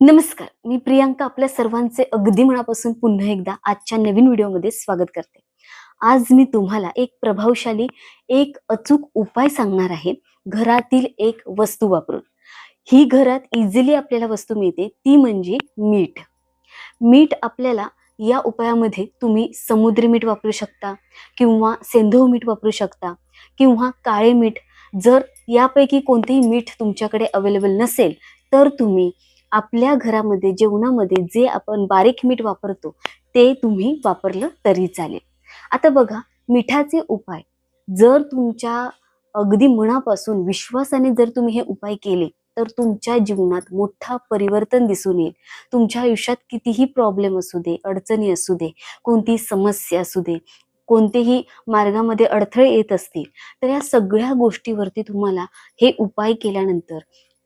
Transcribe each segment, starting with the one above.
नमस्कार मी प्रियांका आपल्या सर्वांचे अगदी मनापासून पुन्हा एकदा आजच्या नवीन व्हिडिओमध्ये स्वागत करते. आज मी तुम्हाला एक प्रभावशाली एक अचूक उपाय सांगणार आहे घरातील एक वस्तू वापरून. ही घरात इझिली आपल्याला वस्तू मिळते ती म्हणजे मीठ. मीठ आपल्याला या उपायामध्ये तुम्ही समुद्री मीठ वापरू शकता किंवा सेंधव मीठ वापरू शकता किंवा काळे मीठ. जर यापैकी कोणतेही मीठ तुमच्याकडे अवेलेबल नसेल तर तुम्ही आपल्या घरामध्ये जेवणामध्ये जे आपण बारीक मीठ वापरतो ते तुम्ही वापरलं तरी चालेल. आता बघा मिठाचे उपाय. जर तुमच्या अगदी मनापासून विश्वासाने जर तुम्ही हे उपाय केले तर तुमच्या जीवनात मोठा परिवर्तन दिसून येईल. तुमच्या आयुष्यात कितीही प्रॉब्लेम असू दे अडचणी असू दे कोणतीही समस्या असू दे कोणतेही मार्गामध्ये अडथळे येत असतील तर या सगळ्या गोष्टीवरती तुम्हाला हे उपाय केल्यानंतर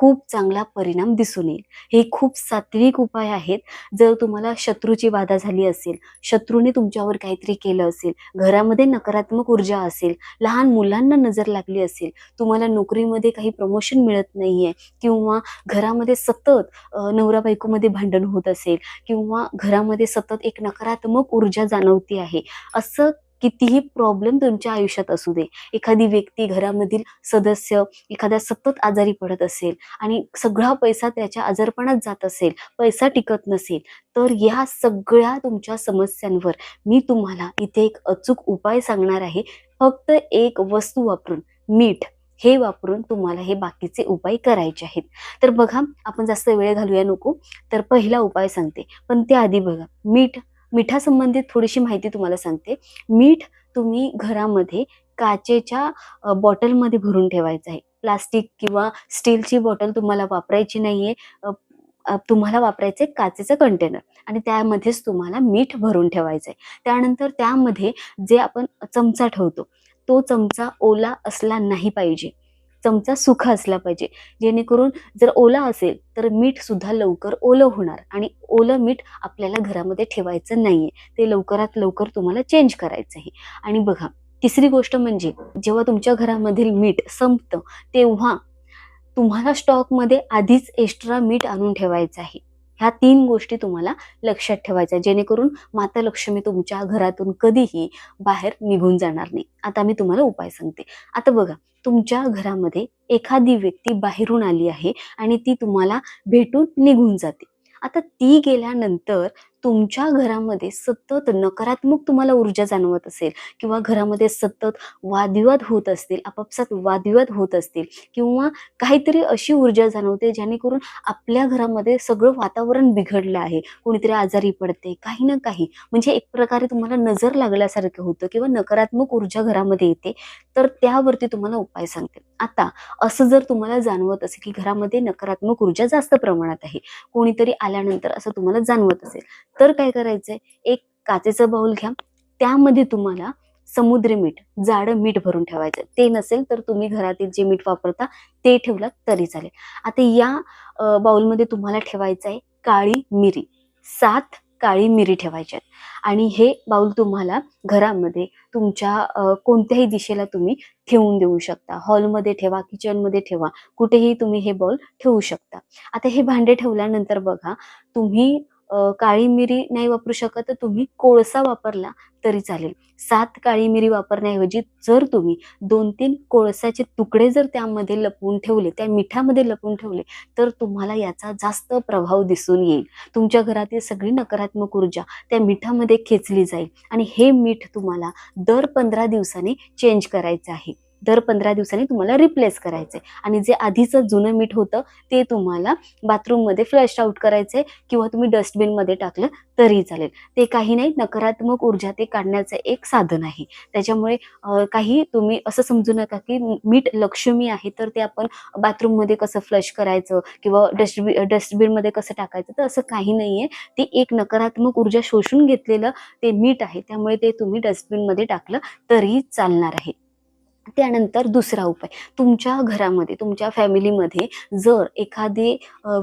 खूप चांगला परिणाम दिसून येईल. हे खूप सात्विक उपाय आहेत. जर तुम्हाला शत्रूची बाधा झाली असेल शत्रूने तुमच्यावर काहीतरी केलं असेल घरामध्ये नकारात्मक ऊर्जा असेल लहान मुलांना नजर लागली असेल तुम्हाला नोकरीमध्ये काही प्रमोशन मिळत नाही आहे किंवा घरामध्ये सतत नवरा बायकोमध्ये भांडण होत असेल किंवा घरामध्ये सतत एक नकारात्मक ऊर्जा जाणवती आहे असं कितीही प्रॉब्लेम तुमच्या आयुष्यात असू दे. एखादी व्यक्ती घरामधील सदस्य एखाद्या सतत आजारी पडत असेल आणि सगळा पैसा त्याच्या आजारपणात जात असेल पैसा टिकत नसेल तर या सगळ्या तुमच्या समस्यांवर मी तुम्हाला इथे एक अचूक उपाय सांगणार आहे. फक्त एक वस्तू वापरून मीठ हे वापरून तुम्हाला हे बाकीचे उपाय करायचे आहेत. तर बघा आपण जास्त वेळ घालूया नको. तर पहिला उपाय सांगते. पण त्याआधी बघा मीठ मिठासंबंधित थोडीशी माहिती तुम्हाला सांगते. मीठ तुम्ही घरामध्ये काचेच्या बॉटलमध्ये भरून ठेवायचं आहे. प्लास्टिक किंवा स्टीलची बॉटल तुम्हाला वापरायची नाहीये. तुम्हाला वापरायचं आहे काचेचं कंटेनर आणि त्यामध्येच तुम्हाला मीठ भरून ठेवायचं आहे त्यानंतर त्यामध्ये जे आपण चमचा ठेवतो तो चमचा ओला असला नाही पाहिजे. चमचा सुखा असला पाहिजे. जेणेकरून जर ओला असेल तर मीठ सुद्धा लवकर ओलं होणार आणि ओलं मीठ आपल्याला घरामध्ये ठेवायचं नाहीये. ते लवकरात लवकर तुम्हाला चेंज करायचं आहे आणि बघा तिसरी गोष्ट म्हणजे जेव्हा तुमच्या घरामधील मीठ संपतं तेव्हा तुम्हाला स्टॉकमध्ये आधीच एक्स्ट्रा मीठ आणून ठेवायचं आहे. ह्या तीन गोष्टी तुम्हाला लक्षात ठेवायच्या जेणेकरून माता लक्ष्मी तुमच्या घरातून कधीही बाहेर निघून जाणार नाही. आता मी तुम्हाला उपाय सांगते. आता बघा तुमच्या घरामध्ये एखादी व्यक्ती बाहेरून आली आहे आणि ती तुम्हाला भेटून निघून जाते. आता ती गेल्यानंतर तुमच्या घरामध्ये सतत नकारात्मक तुम्हाला ऊर्जा जाणवत असेल किंवा घरामध्ये सतत वादविवाद होत असतील आपापसात वादविवाद होत असतील किंवा काहीतरी अशी ऊर्जा जाणवते जेणेकरून आपल्या घरामध्ये सगळं वातावरण बिघडलं आहे. कोणीतरी आजारी पडते काही ना काही. म्हणजे एक प्रकारे तुम्हाला नजर लागल्यासारखं होतं किंवा नकारात्मक ऊर्जा घरामध्ये येते तर त्यावरती तुम्हाला उपाय सांगते. आता असं जर तुम्हाला जाणवत असेल की घरामध्ये नकारात्मक ऊर्जा जास्त प्रमाणात आहे कोणीतरी आल्यानंतर असं तुम्हाला जाणवत असेल तर काय करायचंय? एक काचेचं बाउल घ्या. त्यामध्ये तुम्हाला समुद्री मीठ जाडं मीठ भरून ठेवायचं. ते नसेल तर तुम्ही घरातील जे मीठ वापरता ते ठेवलं तरी चालेल. आता या बाउलमध्ये तुम्हाला ठेवायचं आहे काळी मिरी. सात काळी मिरी ठेवायची आहेत. आणि हे बाउल तुम्हाला घरामध्ये तुमच्या कोणत्याही दिशेला तुम्ही ठेवून देऊ शकता. हॉलमध्ये ठेवा किचनमध्ये ठेवा. कुठेही तुम्ही हे बाउल ठेवू शकता. आता हे भांडे ठेवल्यानंतर बघा तुम्ही काळी मिरी नाही वापरू शकत तर तुम्ही कोळसा वापरला तरी चालेल. सात काळी मिरी वापरण्याऐवजी जर तुम्ही दोन तीन कोळसाचे तुकडे जर त्यामध्ये लपवून ठेवले त्या मिठामध्ये लपवून ठेवले तर तुम्हाला याचा जास्त प्रभाव दिसून येईल. तुमच्या घरातील सगळी नकारात्मक ऊर्जा त्या मिठामध्ये खेचली जाईल आणि हे मीठ तुम्हाला दर पंधरा दिवसांनी चेंज करायचं आहे. दर पंधरा दिवसांनी तुम्हाला रिप्लेस करायचंय. आणि जे आधीचं जुनं मीठ होतं ते तुम्हाला बाथरूममध्ये फ्लश आउट करायचंय किंवा तुम्ही डस्टबिनमध्ये टाकलं तरी चालेल. ते काही नाही नकारात्मक ऊर्जा ते काढण्याचं एक साधन आहे. त्याच्यामुळे काही तुम्ही असं समजू नका की मीठ लक्ष्मी आहे तर ते आपण बाथरूममध्ये कसं फ्लश करायचं किंवा डस्टबिन डस्टबिनमध्ये कसं टाकायचं तर असं काही नाहीये. ते एक नकारात्मक ऊर्जा शोषून घेतलेलं ते मीठ आहे. त्यामुळे ते तुम्ही डस्टबिनमध्ये टाकलं तरी चालणार आहे. त्यानंतर दुसरा उपाय. तुमच्या घरामध्ये तुमच्या फॅमिलीमध्ये जर एखादी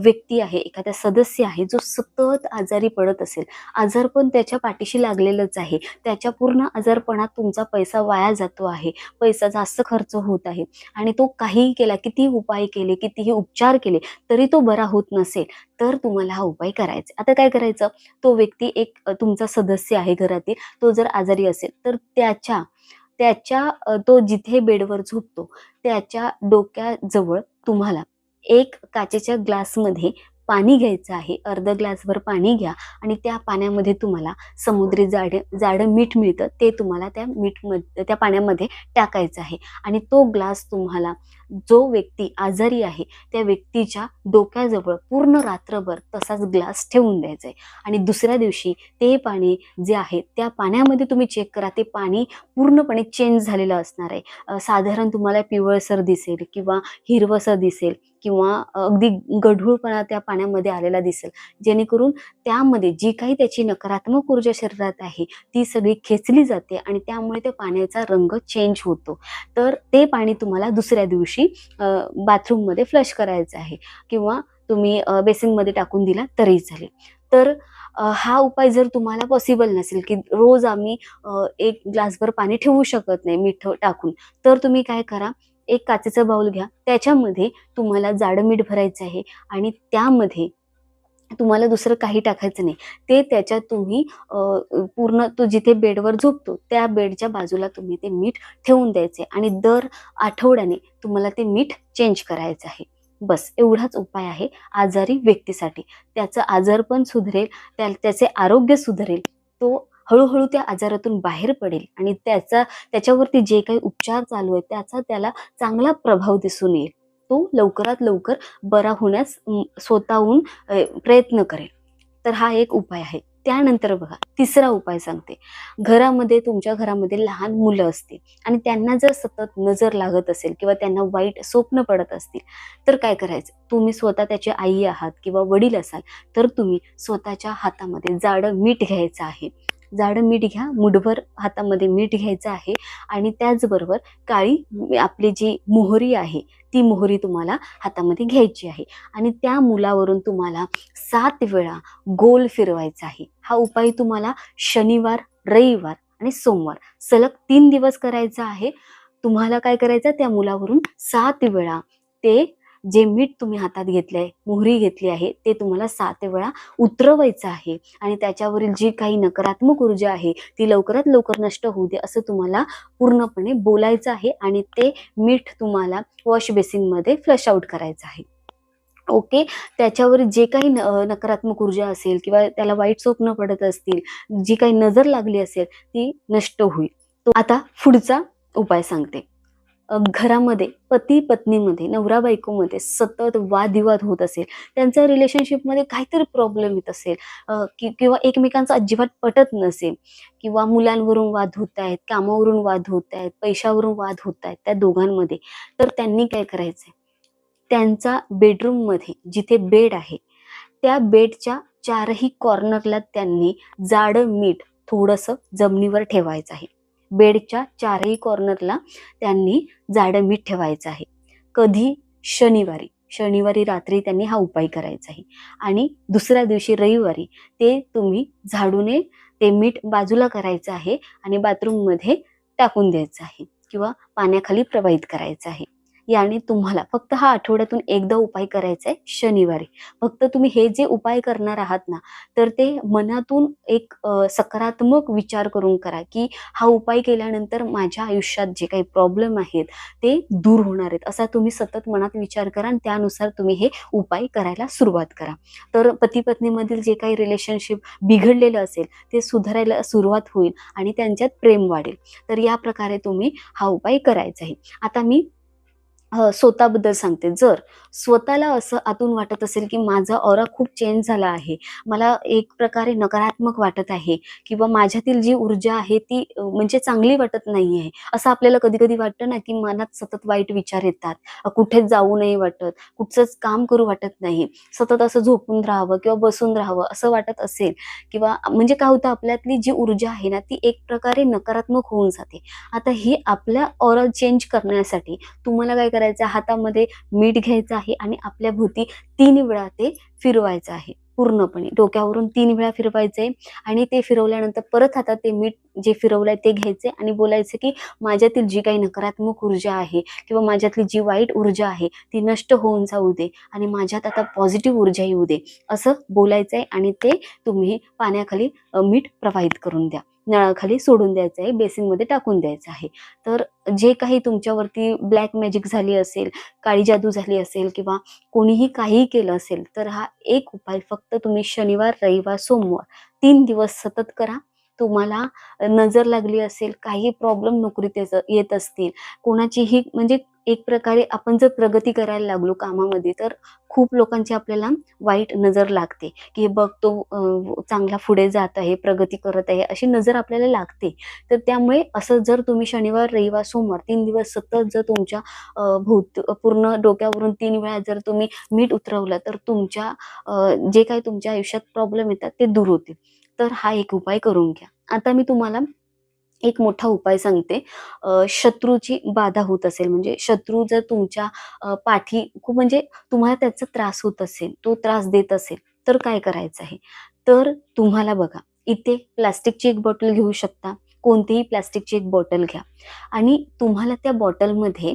व्यक्ती आहे एखादा सदस्य आहे जो सतत आजारी पडत असेल आजारपण त्याच्या पाठीशी लागलेलंच आहे त्याच्या पूर्ण आजारपणात तुमचा पैसा वाया जातो आहे पैसा जास्त खर्च होत आहे आणि तो काहीही केला कितीही उपाय केले कितीही उपचार केले तरी तो बरा होत नसेल तर तुम्हाला हा उपाय करायचा आता काय करायचं? तो व्यक्ती एक तुमचा सदस्य आहे घरातील तो जर आजारी असेल तर त्याच्या त्याच्या तो जिथे बेडवर झोपतो त्याच्या डोक्याजवळ तुम्हाला एक काचेच्या ग्लासमध्ये पाणी घ्यायचं आहे. अर्ध ग्लासभर पाणी घ्या आणि त्या पाण्यामध्ये तुम्हाला समुद्री जाडे जाडं मीठ मिळतं. ते तुम्हाला त्या मीठमध्ये त्या पाण्यामध्ये टाकायचं आहे. आणि तो ग्लास तुम्हाला जो व्यक्ती आजारी आहे त्या व्यक्तीच्या डोक्याजवळ पूर्ण रात्रभर तसाच ग्लास ठेवून द्यायचा आहे. आणि दुसऱ्या दिवशी ते पाणी जे आहे त्या पाण्यामध्ये तुम्ही चेक करा. ते पाणी पूर्णपणे चेंज झालेलं असणार आहे. साधारण तुम्हाला पिवळसर दिसेल किंवा हिरवसर दिसेल. किंवा अगदी गढूळपणा त्या पाण्यामध्ये आलेला दिसेल. जेणेकरून त्यामध्ये जी काही त्याची नकारात्मक ऊर्जा शरीरात आहे ती सगळी खेचली जाते आणि त्यामुळे त्या पाण्याचा रंग चेंज होतो. तर ते पाणी तुम्हाला दुसऱ्या दिवशी बाथरूममध्ये फ्लश करायचं आहे किंवा तुम्ही बेसिनमध्ये टाकून दिला तरी चालेल. तर हा उपाय जर तुम्हाला पॉसिबल नसेल की रोज आम्ही एक ग्लासभर पाणी ठेवू शकत नाही मीठ टाकून तर तुम्ही काय करा एक काचेचं बाउल घ्या. त्याच्यामध्ये तुम्हाला जाडं मीठ भरायचं आहे आणि त्यामध्ये तुम्हाला दुसरं काही टाकायचं नाही. ते त्याच्यात तुम्ही पूर्ण तो जिथे बेडवर झोपतो त्या बेडच्या बाजूला तुम्ही ते मीठ ठेवून द्यायचे आणि दर आठवड्याने तुम्हाला ते मीठ चेंज करायचं आहे. बस एवढाच उपाय आहे आजारी व्यक्तीसाठी. त्याचं आजारपण सुधरेल त्या त्याचे आरोग्य सुधरेल तो हळूहळू त्या आजारातून बाहेर पडेल आणि त्याचा त्याच्यावरती जे काही उपचार चालू आहे त्याचा त्याला चांगला प्रभाव दिसून येईल. तो लवकरात लवकर बरा होण्यास स्वतःहून प्रयत्न करेल. तर हा एक उपाय आहे. त्यानंतर बघा तिसरा उपाय सांगते. घरामध्ये तुमच्या घरामध्ये लहान मुलं असतील आणि त्यांना जर सतत नजर लागत असेल किंवा त्यांना वाईट स्वप्न पडत असतील तर काय करायचं? तुम्ही स्वतः त्याची आई आहात किंवा वडील असाल तर तुम्ही स्वतःच्या हातामध्ये जाडं मीठ घ्यायचं आहे. जाडं मीठ घ्या मुठभर हातामध्ये मीठ घ्यायचं आहे आणि त्याचबरोबर काळी आपली जी मोहरी आहे ती मोहरी तुम्हाला हातामध्ये घ्यायची आहे. आणि त्या मुलावरून तुम्हाला सात वेळा गोल फिरवायचा आहे. हा उपाय तुम्हाला शनिवार रविवार आणि सोमवार सलग तीन दिवस करायचा आहे. तुम्हाला काय करायचं? त्या मुलावरून सात वेळा ते जे मीठ तुम्ही हातात घेतलंय मोहरी घेतली आहे ते तुम्हाला सात वेळा उतरवायचं आहे. आणि त्याच्यावरील जी काही नकारात्मक ऊर्जा आहे ती लवकरात लवकर नष्ट होऊ दे असं तुम्हाला पूर्णपणे बोलायचं आहे आणि ते मीठ तुम्हाला वॉश बेसिनमध्ये फ्लश आउट करायचं आहे. ओके? त्याच्यावर जे काही नकारात्मक ऊर्जा असेल किंवा त्याला वाईट स्वप्न पडत असतील जी काही नजर लागली असेल ती नष्ट होईल. तो आता पुढचा उपाय सांगते. घरामध्ये पती पत्नीमध्ये नवरा बायकोमध्ये सतत वादविवाद होत असेल त्यांच्या रिलेशनशिपमध्ये काहीतरी प्रॉब्लेम येत असेल कि- किंवा एकमेकांचा अजिबात पटत नसेल किंवा मुलांवरून वाद होत आहेत कामावरून वाद होत आहेत पैशावरून वाद होत आहेत त्या दोघांमध्ये तर त्यांनी काय करायचंय? त्यांचा बेडरूममध्ये जिथे बेड आहे त्या बेडच्या चारही कॉर्नरला त्यांनी जाडं मीठ थोडंसं जमिनीवर ठेवायचं आहे. बेडच्या चारही कॉर्नरला त्यांनी जाडं मीठ ठेवायचं आहे. कधी? शनिवारी. शनिवारी रात्री त्यांनी हा उपाय करायचा आहे. आणि दुसऱ्या दिवशी रविवारी ते तुम्ही झाडूने ते मीठ बाजूला करायचं आहे आणि बाथरूममध्ये टाकून द्यायचं आहे किंवा पाण्याखाली प्रवाहित करायचं आहे. याने तुम्हाला फक्त हा आठवड्यातून एकदा उपाय करायचा आहे शनिवारी. फक्त तुम्ही हे जे उपाय करणार आहात ना तर ते मनातून एक सकारात्मक विचार करून करा की हा उपाय केल्यानंतर माझ्या आयुष्यात जे काही प्रॉब्लेम आहेत ते दूर होणार आहेत. असा तुम्ही सतत मनात विचार करा आणि त्यानुसार तुम्ही हे उपाय करायला सुरुवात करा. तर पती पत्नीमधील जे काही रिलेशनशिप बिघडलेलं असेल ते सुधारायला सुरुवात होईल आणि त्यांच्यात प्रेम वाढेल. तर या प्रकारे तुम्ही हा उपाय करायचा आहे आता मी स्वतःबद्दल सांगते. जर स्वतःला असं आतून वाटत असेल, की माझा औरा खूप चेंज झाला आहे. मला एक प्रकारे नकारात्मक वाटत आहे किंवा माझ्यातील जी ऊर्जा आहे ती म्हणजे चांगली वाटत नाही आहे. असं आपल्याला कधी-कधी वाटतं ना, की मनात सतत वाईट विचार येतात. कुठे जाऊ नाही वाटत, कुठचंच काम करू वाटत नाही. सतत असं झोपून राहावं किंवा बसून राहावं असं वाटत असेल किंवा म्हणजे काय होतं आपल्यातली जी ऊर्जा आहे ना, ती एक प्रकारे नकारात्मक होऊन जाते. आता ही आपल्या औरा चेंज करण्यासाठी तुम्हाला काय करायचं आहे, हातामध्ये मीठ घ्यायचं आहे आणि आपल्या भोवती तीन वेळा ते फिरवायचं आहे पूर्णपणे. डोक्यावरून तीन वेळा फिरवायचंय आणि ते फिरवल्यानंतर परत हातात ते मीठ जे फिरवलंय ते घ्यायचे आणि बोलायचं, की माझ्यातील जी काही नकारात्मक ऊर्जा आहे किंवा माझ्यातली जी वाईट ऊर्जा आहे, ती नष्ट होऊन जाऊ दे आणि माझ्यात आता पॉझिटिव्ह ऊर्जा येऊ दे, असं बोलायचंय आणि ते तुम्ही पाण्याखाली मीठ प्रवाहित करून द्या. नळाखाली सोडून द्यायचं आहे, बेसिनमध्ये टाकून द्यायचं आहे. तर जे काही तुमच्यावरती ब्लॅक मॅजिक झाली असेल, काळी जादू झाली असेल किंवा कोणीही काहीही केलं असेल, तर हा एक उपाय फक्त तुम्ही शनिवार, रविवार, सोमवार तीन दिवस सतत करा. तुम्हाला नजर लागली असेल, काही प्रॉब्लेम नोकरीत येत असतील, कोणाचीही म्हणजे एक प्रकारे आपण जर प्रगती करायला लागलो कामामध्ये, तर खूप लोकांची आपल्याला वाईट नजर लागते, की हे बघ तो चांगला पुढे जात आहे, प्रगती करत आहे, अशी नजर आपल्याला लागते. तर त्यामुळे असं जर तुम्ही शनिवार, रविवार, सोमवार तीन दिवस सतत जर तुमच्या अ, पूर्ण डोक्यावरून तीन वेळा जर तुम्ही मीठ उतरवलं, तर तुमच्या जे काही तुमच्या आयुष्यात प्रॉब्लेम येतात ते दूर होतील. तर हा एक उपाय करून घ्या. आता मी तुम्हाला एक मोठा उपाय सांगते. शत्रूची बाधा होत असेल म्हणजे शत्रू जर तुमच्या पाठी खूप म्हणजे तुम्हाला त्याचा त्रास होत असेल, तो त्रास देत असेल, तर काय करायचं आहे? तर तुम्हाला बघा, इथे प्लास्टिकची एक बॉटल घेऊ शकता. कोणतीही प्लास्टिकची एक बॉटल घ्या आणि तुम्हाला त्या बॉटलमध्ये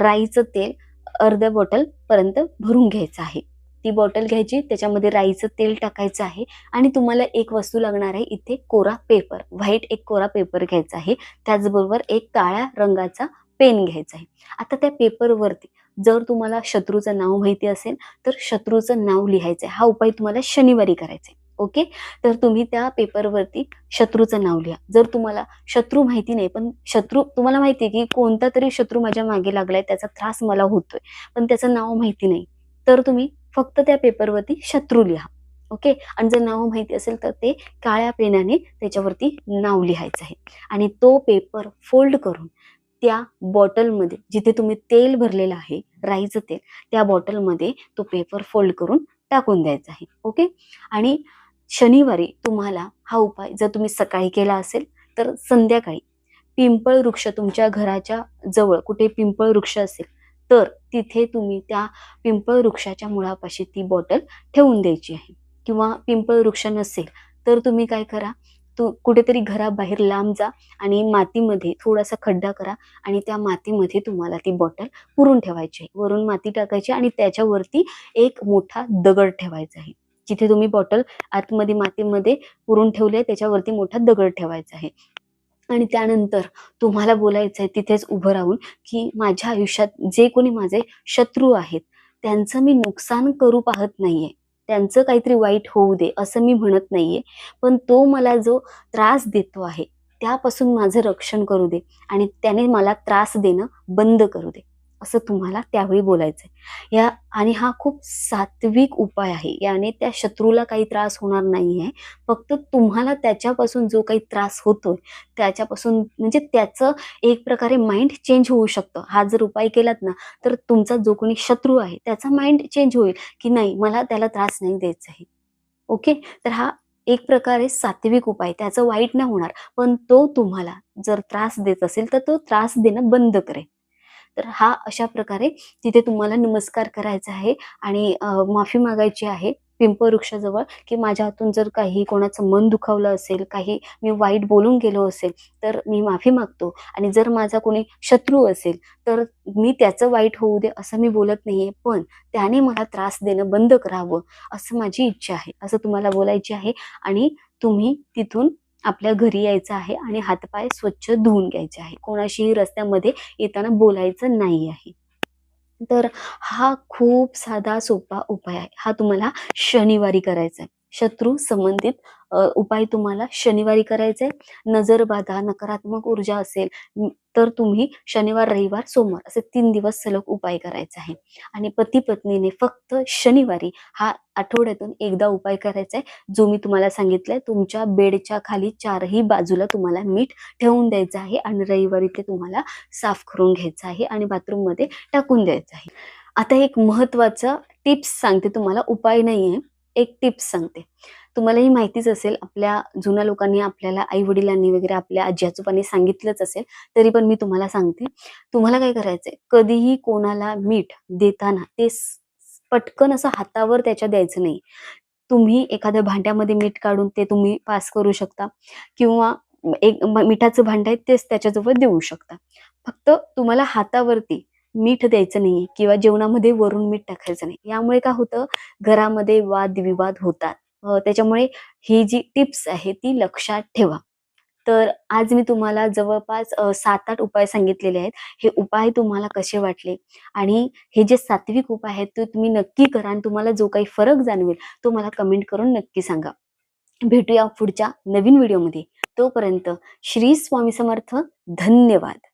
राईचं तेल अर्ध्या बॉटलपर्यंत भरून घ्यायचं आहे. ती बॉटल घ्यायची, त्याच्यामध्ये राईचं तेल टाकायचं आहे आणि तुम्हाला एक वस्तू लागणार आहे इथे कोरा पेपर. व्हाईट एक कोरा पेपर घ्यायचा आहे. त्याचबरोबर एक काळ्या रंगाचा पेन घ्यायचा आहे. आता त्या पेपरवरती जर तुम्हाला शत्रूचं नाव माहिती असेल, तर शत्रूचं नाव लिहायचं आहे. हा उपाय तुम्हाला शनिवारी करायचा आहे. ओके. तर तुम्ही त्या पेपरवरती शत्रूचं नाव लिहा. जर तुम्हाला शत्रू माहिती नाही, पण शत्रू तुम्हाला माहिती आहे, की कोणता तरी शत्रू माझ्या मागे लागलाय, त्याचा त्रास मला होतोय, पण त्याचं नाव माहिती नाही. तर तुम्ही फक्त त्या पेपरवरती शत्रू लिहा. ओके. आणि जर नाव माहिती असेल, तर ते काळ्या पेनाने त्याच्यावरती नाव लिहायचं आहे आणि तो पेपर फोल्ड करून त्या बॉटलमध्ये जिथे तुम्ही तेल भरलेलं आहे, राईचं तेल, त्या बॉटलमध्ये तो पेपर फोल्ड करून टाकून द्यायचा आहे. ओके. आणि शनिवारी तुम्हाला हा उपाय जर तुम्ही सकाळी केला असेल, तर संध्याकाळी पिंपळ वृक्ष तुमच्या घराच्या जवळ कुठे पिंपळ वृक्ष असेल, तर तिथे तुम्ही त्या पिंपळ वृक्षाच्या मुळापाशी ती बॉटल ठेवून द्यायची आहे किंवा पिंपळ वृक्ष नसेल, तर तुम्ही काय करा, तू कुठेतरी घराबाहेर लांब जा आणि मातीमध्ये थोडासा खड्डा करा आणि त्या मातीमध्ये तुम्हाला ती बॉटल पुरून ठेवायची आहे. वरून माती टाकायची आणि त्याच्यावरती एक मोठा दगड ठेवायचा आहे. जिथे तुम्ही बॉटल आतमध्ये मातीमध्ये पुरून ठेवली आहे, त्याच्यावरती मोठा दगड ठेवायचा आहे. आणि त्यानंतर तुम्हाला बोलायचं आहे तिथेच उभं राहून, की माझ्या आयुष्यात जे कोणी माझे शत्रू आहेत, त्यांचं मी नुकसान करू पाहत नाहीये. त्यांचं काहीतरी वाईट होऊ दे, असं मी म्हणत नाहीये. पण तो मला जो त्रास देतो आहे, त्यापासून माझं रक्षण करू दे आणि त्याने मला त्रास देणं बंद करू दे. असं तुम्हाला त्यावेळी बोलायचं आहे. या आणि हा खूप सात्विक उपाय आहे. याने त्या शत्रूला काही त्रास होणार नाहीये. फक्त तुम्हाला त्याच्यापासून जो काही त्रास होतोय, त्याच्यापासून म्हणजे त्याचं एक प्रकारे माइंड चेंज होऊ शकतं. हा जर उपाय केलात ना, तर तुमचा जो कोणी शत्रू आहे, त्याचा माइंड चेंज होईल, की नाही मला त्याला त्रास नाही द्यायचा आहे. ओके. तर हा एक प्रकारे सात्विक उपाय. त्याचं वाईट नाही होणार, पण तो तुम्हाला जर त्रास देत असेल, तर तो त्रास देणं बंद करेल. तर हा अशा प्रकारे तिथे तुम्हाला नमस्कार करायचा आहे आणि माफी मागायची आहे पिंप वृक्षाजवळ, की माझ्या हातून जर काही कोणाचं मन दुखावलं असेल, काही मी वाईट बोलून गेलो असेल, तर मी माफी मागतो आणि जर माझा कोणी शत्रू असेल, तर मी त्याचं वाईट होऊ दे असं मी बोलत नाहीये, पण त्याने मला त्रास देणं बंद करावं, असं माझी इच्छा आहे. असं तुम्हाला बोलायची आहे आणि तुम्ही तिथून आपल्या घरी यायचं आहे आणि हातपाय स्वच्छ धुवून घ्यायचे आहे. कोणाशीही रस्त्यामध्ये येताना बोलायचं नाही आहे. तर हा खूप साधा सोपा उपाय आहे. हा तुम्हाला शनिवारी करायचा आहे. शत्रू संबंधित उपाय तुम्हाला शनिवारी करायचा आहे नजर बाधा नकारात्मक ऊर्जा असेल तर तुम्ही शनिवार रविवार सोमवार असे तीन दिवस सलग उपाय करायचा आहे आणि पती पत्नीने फक्त शनिवारी हा आठवड्यातून एकदा उपाय करायचा आहे जो मी तुम्हाला सांगितलाय. तुमच्या बेडच्या खाली चारही बाजूला तुम्हाला मीठ ठेवून द्यायचं आहे आणि रविवारी ते तुम्हाला साफ करून घ्यायचं आहे आणि बाथरूममध्ये टाकून द्यायचं आहे. आता एक महत्त्वाचा टिप्स सांगते तुम्हाला उपाय नाहीये. एक टिप्स सांगते. तुम्हालाही माहितीच असेल आपल्या जुन्या लोकांनी आपल्याला आई वडिलांनी वगैरे आपल्या आजी आजोबांनी सांगितलंच असेल तरी पण मी तुम्हाला सांगते. तुम्हाला काय करायचंय? कधीही कोणाला मीठ देताना ते पटकन असं हातावर त्याच्या द्यायचं नाही. तुम्ही एखाद्या भांड्यामध्ये मीठ काढून ते तुम्ही पास करू शकता किंवा एक मिठाचं भांड आहे तेच त्याच्याजवळ देऊ शकता. फक्त तुम्हाला हातावरती मीठ द्यायचं नाही किंवा जेवणामध्ये वरून मीठ टाकायचं नाही. यामुळे काय होतं? घरामध्ये वादविवाद होतात. त्याच्यामुळे ही जी टिप्स आहे ती लक्षात ठेवा. तर आज मी तुम्हाला जवळपास सात आठ उपाय सांगितलेले आहेत. हे उपाय तुम्हाला कसे वाटले? आणि हे जे सात्विक उपाय आहेत ते तुम्ही नक्की करा आणि तुम्हाला जो काही फरक जाणवेल तो मला कमेंट करून नक्की सांगा. भेटूया पुढच्या नवीन व्हिडिओमध्ये. तोपर्यंत श्री स्वामी समर्थ. धन्यवाद.